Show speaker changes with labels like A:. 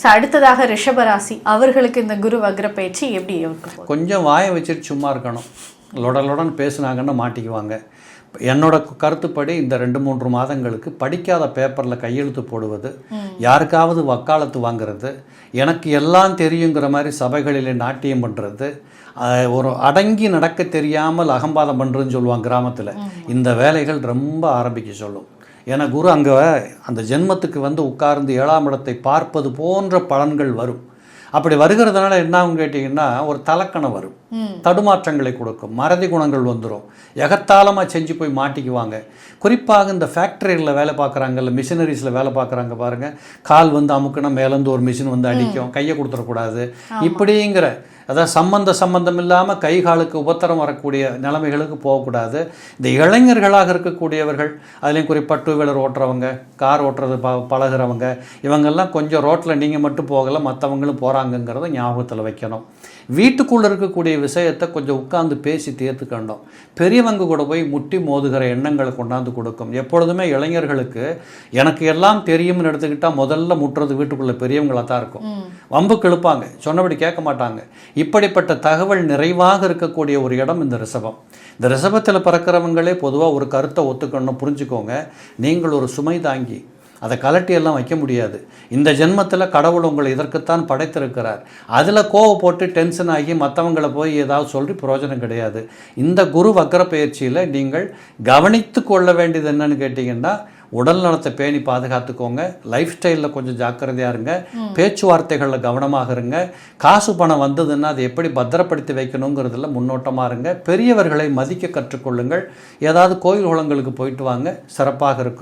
A: So அடுத்ததாக ரிஷபராசி அவர்களுக்கு இந்த குரு வக்ர பயிற்சி எப்படி இருக்க? போகுது
B: கொஞ்சம் வாயை வச்சுட்டு சும்மா இருக்கணும். லொடலொடன் பேசுனாங்கன்னு மாட்டிக்குவாங்க. என்னோட கருத்துப்படி இந்த ரெண்டு மூன்று மாதங்களுக்கு படிக்காத பேப்பரில் கையெழுத்து போடுவது யாருக்காவது வக்காலத்து வாங்குறது எனக்கு எல்லாம் தெரியுங்கிற மாதிரி சபைகளில் நாட்டியம் பண்ணுறது ஒரு அடங்கி நடக்க தெரியாமல் அகம்பாதம் பண்ணுறதுன்னு சொல்லுவாங்க கிராமத்தில். இந்த வேலைகள் ரொம்ப ஆரம்பிக்க சொல்லும். ஏன்னா குரு அங்கே அந்த ஜென்மத்துக்கு வந்து உட்கார்ந்து ஏழாம் இடத்தை பார்ப்பது போன்ற பலன்கள் வரும். அப்படி வருகிறதுனால என்ன கேட்டிங்கன்னா ஒரு தலக்கணம் வரும். தடுமாற்றங்களை கொடுக்கும். மறதி குணங்கள் வந்துடும் எகத்தாளமாக செஞ்சு போய் மாட்டிக்குவாங்க. குறிப்பாக இந்த ஃபேக்ட்ரிகளில் வேலை பார்க்குறாங்கல்ல மிஷினரிஸில் வேலை பார்க்குறாங்க பாருங்கள் கால் வந்து அமுக்குனா மேலேருந்து ஒரு மிஷின் வந்து அடிக்கும். கையை கொடுத்துடக்கூடாது. இப்படிங்கிற அதாவது சம்பந்த சம்பந்தம் இல்லாமல் கை காலுக்கு உபத்திரம் வரக்கூடிய நிலைமைகளுக்கு போகக்கூடாது. இந்த இளைஞர்களாக இருக்கக்கூடியவர்கள் அதுலேயும் குறிப்பாக டூ வீலர் ஓட்டுறவங்க கார் ஓட்டுறது ப பழகிறவங்க இவங்கெல்லாம் கொஞ்சம் ரோட்டில் நீங்கள் மட்டும் போகலை மற்றவங்களும் போகிறாங்கங்கிறத ஞாபகத்தில் வைக்கணும். வீட்டுக்குள்ளே இருக்கக்கூடிய விஷயத்தை கொஞ்சம் உட்காந்து பேசி தீர்த்துக்கணும். பெரியவங்க கூட போய் முட்டி மோதுகிற எண்ணங்களை கொண்டாந்து கொடுக்கும். எப்பொழுதுமே இளைஞர்களுக்கு எனக்கு எல்லாம் தெரியும்னு எடுத்துக்கிட்டால் முதல்ல முட்டுறது வீட்டுக்குள்ளே பெரியவங்களாக தான் இருக்கும். வம்பு கிழப்பாங்க. சொன்னபடி கேட்க மாட்டாங்க. இப்படிப்பட்ட தகவல் நிறைவாக இருக்கக்கூடிய ஒரு இடம் இந்த ரிஷபம். இந்த ரிஷபத்தில் பிறக்கிறவங்களே பொதுவாக ஒரு கருத்தை ஒத்துக்கணும் புரிஞ்சுக்கோங்க. நீங்கள் ஒரு சுமை தாங்கி அதை கலட்டி எல்லாம் வைக்க முடியாது. இந்த ஜென்மத்தில் கடவுள் உங்களை இதற்குத்தான் படைத்திருக்கிறார். அதில் கோவ போட்டு டென்ஷன் ஆகி மற்றவங்களை போய் ஏதாவது சொல்லி பிரயோஜனம் கிடையாது. இந்த குரு வக்கர பயிற்சியில் நீங்கள் கவனித்து கொள்ள வேண்டியது என்னன்னு கேட்டிங்கன்னா உடல் நலத்தை பேணி பாதுகாத்துக்கோங்க. லைஃப் ஸ்டைலில் கொஞ்சம் ஜாக்கிரதையாக இருங்க. பேச்சுவார்த்தைகளில் கவனமாக இருங்க. காசு பணம் வந்ததுன்னா அதை எப்படி பத்திரப்படுத்தி வைக்கணுங்கிறதுல முன்னோட்டமாக இருங்க. பெரியவர்களை மதிக்க கற்றுக்கொள்ளுங்கள். ஏதாவது கோயில் குளங்களுக்கு போயிட்டு வாங்க. சிறப்பாக இருக்கும்.